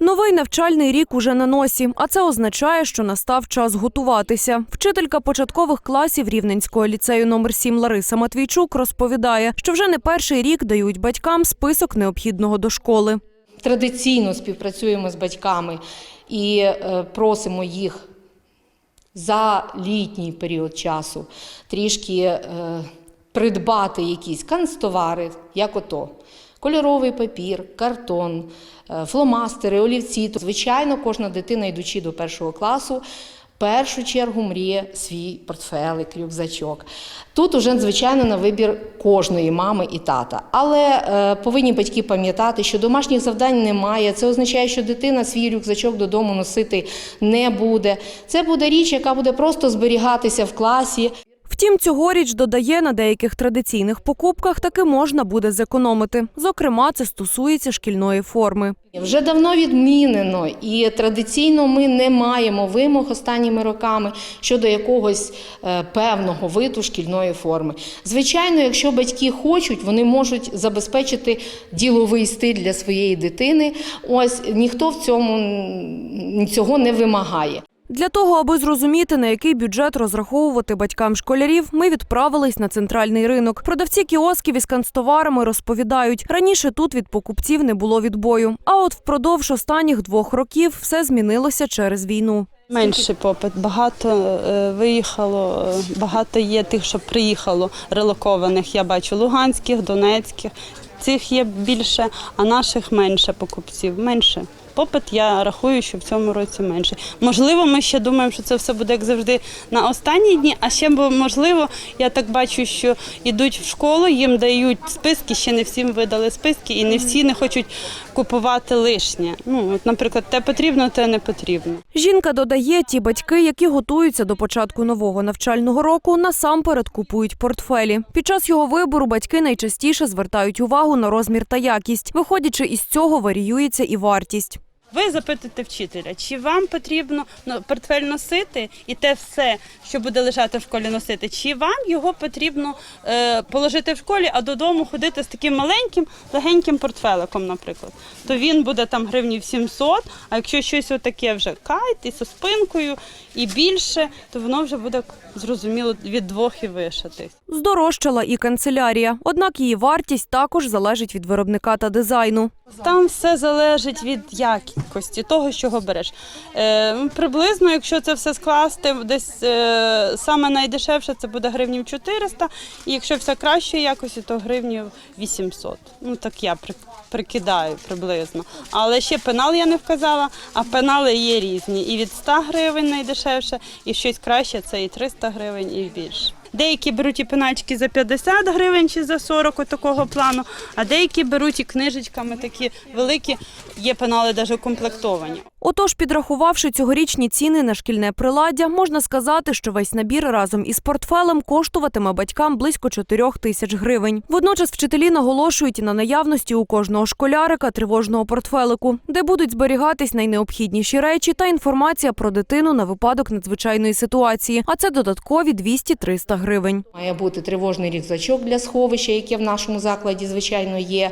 Новий навчальний рік уже на носі, а це означає, що настав час готуватися. Вчителька початкових класів Рівненського ліцею номер 7 Лариса Матвійчук розповідає, що вже не перший рік дають батькам список необхідного до школи. Традиційно співпрацюємо з батьками і е, просимо їх за літній період часу трішки е, придбати якісь канцтовари, як ото. Кольоровий папір, картон, е, фломастери, олівці. То, Звичайно, кожна дитина, йдучи до першого класу, в першу чергу мріє свій портфелик, рюкзачок. Тут уже, звичайно, на вибір кожної мами і тата. Але е, повинні батьки пам'ятати, що домашніх завдань немає. Це означає, що дитина свій рюкзачок додому носити не буде. Це буде річ, яка буде просто зберігатися в класі. Втім, цьогоріч додає на деяких традиційних покупках таки можна буде зекономити. Зокрема, це стосується шкільної форми. Вже давно відмінено, і традиційно ми не маємо вимог останніми роками щодо якогось е, певного виду шкільної форми. Звичайно, якщо батьки хочуть, вони можуть забезпечити діловий стиль для своєї дитини. Ось ніхто в цьому цього не вимагає. Для того, аби зрозуміти, на який бюджет розраховувати батькам школярів, ми відправились на центральний ринок. Продавці кіосків із канцтоварами розповідають, раніше тут від покупців не було відбою. А от впродовж останніх двох років все змінилося через війну. Менший попит. Багато е, виїхало, е, багато є тих, що приїхало релокованих. Я бачу луганських, донецьких. Цих є більше, а наших менше покупців. Менше. Попит я рахую, що в цьому році менше. Можливо, ми ще думаємо, що це все буде як завжди на останні дні. А ще бо можливо, я так бачу, що йдуть в школу, їм дають списки. Ще не всім видали списки, і не всі не хочуть купувати лишнє. Ну, от, наприклад, те потрібно, те не потрібно. Жінка додає, ті батьки, які готуються до початку нового навчального року, насамперед купують портфелі. Під час його вибору батьки найчастіше звертають увагу на розмір та якість. Виходячи із цього, варіюється і вартість. Ви запитуєте вчителя, чи вам потрібно ну, портфель носити і те все, що буде лежати в школі носити, чи вам його потрібно е, положити в школі, а додому ходити з таким маленьким, легеньким портфеликом, наприклад. То він буде там гривнів 700, а якщо щось отаке вже кайт і зі спинкою, і більше, то воно вже буде зрозуміло від двох і вище десь. Здорожчала і канцелярія, однак її вартість також залежить від виробника та дизайну. Там все залежить від якості того, що його береш. Е, ну, приблизно, якщо це все скласти, десь е, саме найдешевше це буде гривнів 400, і якщо все кращої якості, то гривнів 800. Ну так я при- прикидаю приблизно. Але ще пенал я не вказала, а пенали є різні. І від 100 гривень найдешевше, і щось краще це і 300 гривень, і більше. Деякі беруть і пеначки за 50 гривень чи за 40 такого плану, а деякі беруть і книжечками такі великі, є пенали навіть укомплектовані. Отож, підрахувавши цьогорічні ціни на шкільне приладдя, можна сказати, що весь набір разом із портфелем коштуватиме батькам близько 4 тисяч гривень. Водночас вчителі наголошують на наявності у кожного школярика тривожного портфелику, де будуть зберігатись найнеобхідніші речі та інформація про дитину на випадок надзвичайної ситуації. А це додаткові 200-300 гривень. Має бути тривожний рюкзачок для сховища, яке в нашому закладі, звичайно, є.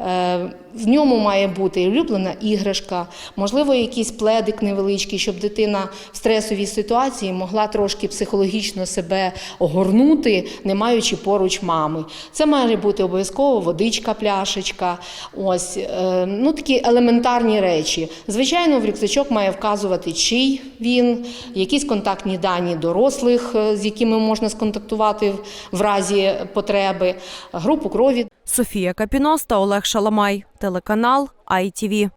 Е, В ньому має бути улюблена іграшка, можливо, якийсь пледик невеличкий, щоб дитина в стресовій ситуації могла трошки психологічно себе огорнути, не маючи поруч мами. Це має бути обов'язково водичка, пляшечка, ось е, ну такі елементарні речі. Звичайно, в рюкзачок має вказувати, чий він, якісь контактні дані дорослих, е, з якими можна сконтактувати в разі потреби, групу крові. Софія Капіноста, Олег Шаламай. Телеканал ITV.